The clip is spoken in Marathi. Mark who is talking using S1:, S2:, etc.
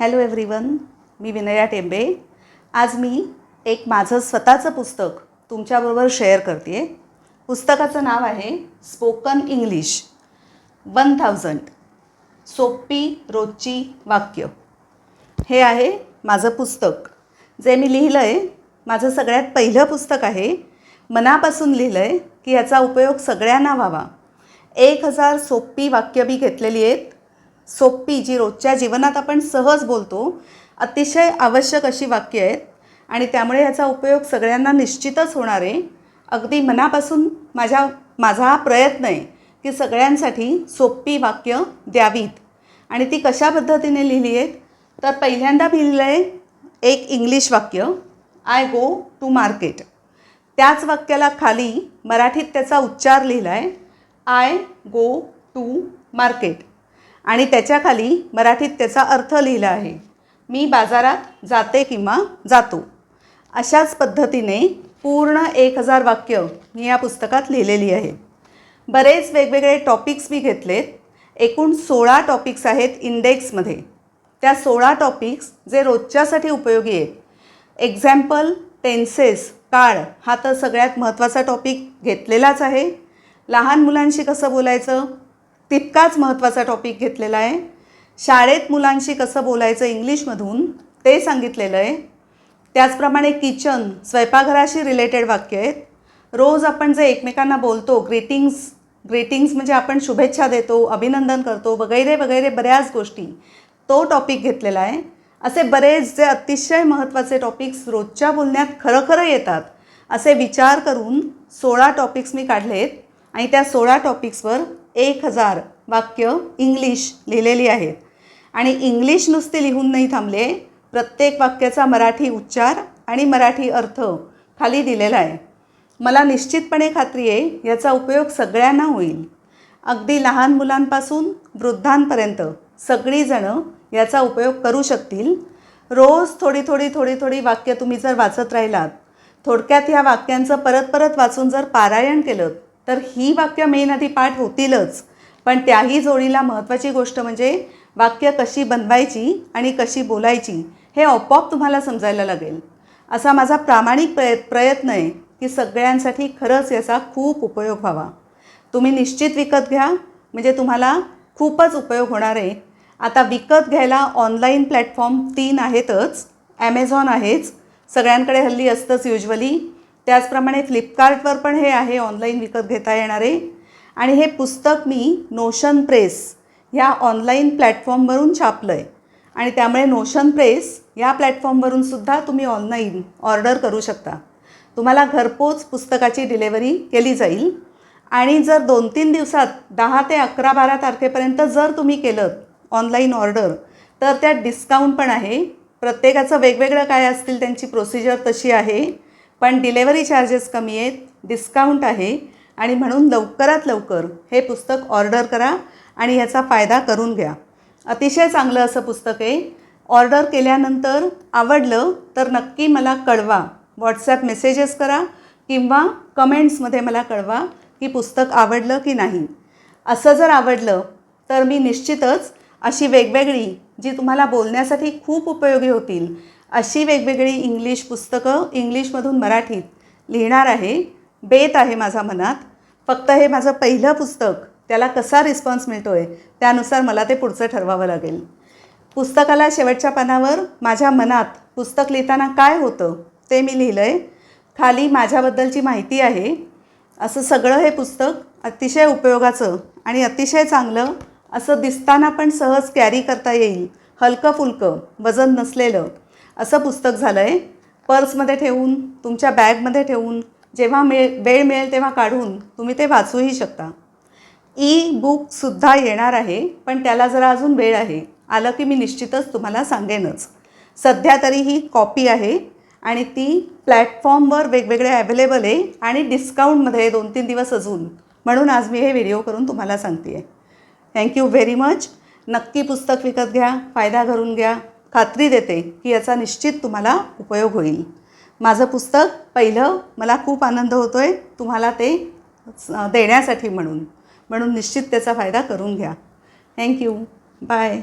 S1: हॅलो एव्हरीवन मी विनया टेंबे. आज मी एक माझं स्वतःचं पुस्तक तुमच्याबरोबर शेअर करते आहे पुस्तकाचं नाव आहे स्पोकन इंग्लिश वन थाउजंड सोपी रोजची वाक्य. हे आहे माझं पुस्तक. जे मी लिहिलं आहे माझं सगळ्यात पहिलं पुस्तक आहे. मनापासून लिहिलं आहे की याचा उपयोग सगळ्यांना व्हावा. एक हजार सोपी वाक्य मी घेतलेली आहेत. सोपी जी रोजच्या जीवनात आपण सहज बोलतो अतिशय आवश्यक अशी वाक्य आहेत आणि त्यामुळे याचा उपयोग सगळ्यांना निश्चितच होणार आहे. अगदी मनापासून माझ्या माझा हा प्रयत्न आहे की सगळ्यांसाठी सोपी वाक्य द्यावीत. आणि ती कशा पद्धतीने लिहिली आहेत? तर पहिल्यांदा मी लिहिलं आहे एक इंग्लिश वाक्य आय गो टू मार्केट त्याच वाक्याला खाली मराठीत त्याचा उच्चार लिहिला आहे आय गो टू मार्केट आणि त्याच्याखाली मराठीत त्याचा अर्थ लिहिला आहे. मी बाजारात जाते किंवा जातो. अशाच पद्धतीने पूर्ण एक हजार वाक्य मी या पुस्तकात लिहिलेली आहे. बरेच वेगवेगळे टॉपिक्स मी घेतलेत. एकूण सोळा टॉपिक्स आहेत इंडेक्समध्ये. त्या सोळा टॉपिक्स जे रोजच्यासाठी उपयोगी आहेत. एक्झाम्पल टेन्सेस काळ हा तर सगळ्यात महत्त्वाचा टॉपिक घेतलेलाच आहे. लहान मुलांशी कसं बोलायचं? तितकाच महत्त्वाचा टॉपिक घेतलेला आहे. शाळेत मुलांशी कसं बोलायचं इंग्लिशमधून ते सांगितलेलं आहे. त्याचप्रमाणे किचन स्वयंपाकघराशी रिलेटेड वाक्य आहेत. रोज आपण जे एकमेकांना बोलतो ग्रीटिंग्स ग्रीटिंग्स म्हणजे आपण शुभेच्छा देतो अभिनंदन करतो वगैरे वगैरे बऱ्याच गोष्टी तो टॉपिक घेतलेला आहे. असे बरेच जे अतिशय महत्त्वाचे टॉपिक्स रोजच्या बोलण्यात खरं खरं येतात असे विचार करून सोळा टॉपिक्स मी काढले आहेत आणि त्या सोळा टॉपिक्सवर एक हजार वाक्य इंग्लिश लिहिलेली आहेत. आणि इंग्लिश नुसते लिहून नाही थांबले प्रत्येक वाक्याचा मराठी उच्चार आणि मराठी अर्थ खाली दिलेला आहे. मला निश्चितपणे खात्री आहे याचा उपयोग सगळ्यांना होईल. अगदी लहान मुलांपासून वृद्धांपर्यंत सगळीजणं याचा उपयोग करू शकतील. रोज थोडी थोडी थोडी थोडी वाक्य तुम्ही जर वाचत राहिलात थोडक्यात ह्या वाक्यांचं परत परत वाचून जर पारायण केलं तर ही वाक्य मेन आधी पाठ होतीलच. पण त्याही जोडीला महत्त्वाची गोष्ट म्हणजे वाक्य कशी बनवायची आणि कशी बोलायची हे आपोआप तुम्हाला समजायला लागेल. असा माझा प्रामाणिक प्रय प्रयत्न आहे की सगळ्यांसाठी खरंच याचा खूप उपयोग व्हावा. तुम्ही निश्चित विकत घ्या म्हणजे तुम्हाला खूपच उपयोग होणार आहे. आता विकत घ्यायला ऑनलाईन प्लॅटफॉर्म तीन आहेतच ॲमेझॉन आहेच सगळ्यांकडे हल्ली असतंच युजली त्याचप्रमाणे फ्लिपकार्टवर पण हे आहे ऑनलाईन विकत घेता येणारे. आणि हे पुस्तक मी नोशन प्रेस ह्या ऑनलाईन प्लॅटफॉर्मवरून छापलं आहे आणि त्यामुळे नोशन प्रेस या प्लॅटफॉर्मवरून सुद्धा तुम्ही ऑनलाईन ऑर्डर करू शकता. तुम्हाला घरपोच पुस्तकाची डिलेवरी केली जाईल. आणि जर दोन तीन दिवसात दहा ते अकरा बारा तारखेपर्यंत जर तुम्ही केलं ऑनलाईन ऑर्डर तर त्यात डिस्काउंट पण आहे. प्रत्येकाचं वेगवेगळं काय असतील त्यांची प्रोसिजर तशी आहे. पण डिलेवरी चार्जेस कमी आहेत डिस्काउंट आहे आणि म्हणून लवकरात लवकर हे पुस्तक ऑर्डर करा आणि ह्याचा फायदा करून घ्या. अतिशय चांगलं असं पुस्तक आहे. ऑर्डर केल्यानंतर आवडलं तर नक्की मला कळवा. व्हॉट्सॲप मेसेजेस करा किंवा कमेंट्समध्ये मला कळवा की पुस्तक आवडलं की नाही. असं जर आवडलं तर मी निश्चितच अशी वेगवेगळी जी तुम्हाला बोलण्यासाठी खूप उपयोगी होतील अशी वेगवेगळी इंग्लिश पुस्तकं इंग्लिशमधून मराठीत लिहिणार आहे. बेत आहे माझा मनात. फक्त हे माझं पहिलं पुस्तक. त्याला कसा रिस्पॉन्स मिळतो आहे त्यानुसार मला ते पुढचं ठरवावं लागेल. पुस्तकाला शेवटच्या पानावर माझ्या मनात पुस्तक लिहिताना काय होतं ते मी लिहिलं आहे खाली माझ्याबद्दलची माहिती आहे. असं सगळं हे पुस्तक अतिशय उपयोगाचं आणि अतिशय चांगलं असं दिसताना पण सहज कॅरी करता येईल. हलकं फुलकं वजन नसलेलं. असं पुस्तक झालं आहे पर्समध्ये ठेवून तुमच्या बॅगमध्ये ठेवून जेव्हा मिळ वेळ मिळेल तेव्हा काढून तुम्ही ते वाचूही शकता. ई बुकसुद्धा येणार आहे पण त्याला जरा अजून वेळ आहे. आलं की मी निश्चितच तुम्हाला सांगेनच. सध्या तरी ही कॉपी आहे आणि ती प्लॅटफॉर्मवर वेगवेगळे अवेलेबल आहे आणि डिस्काउंटमध्ये दोन तीन दिवस अजून. म्हणून आज मी हे व्हिडिओ करून तुम्हाला सांगते आहे थँक्यू व्हेरी मच. नक्की पुस्तक विकत घ्या फायदा करून घ्या. खात्री देते की याचा निश्चित तुम्हाला उपयोग होईल. माझं पुस्तक पहिलं मला खूप आनंद होतो आहे तुम्हाला ते देण्यासाठी म्हणून. म्हणून निश्चित त्याचा फायदा करून घ्या. Thank you bye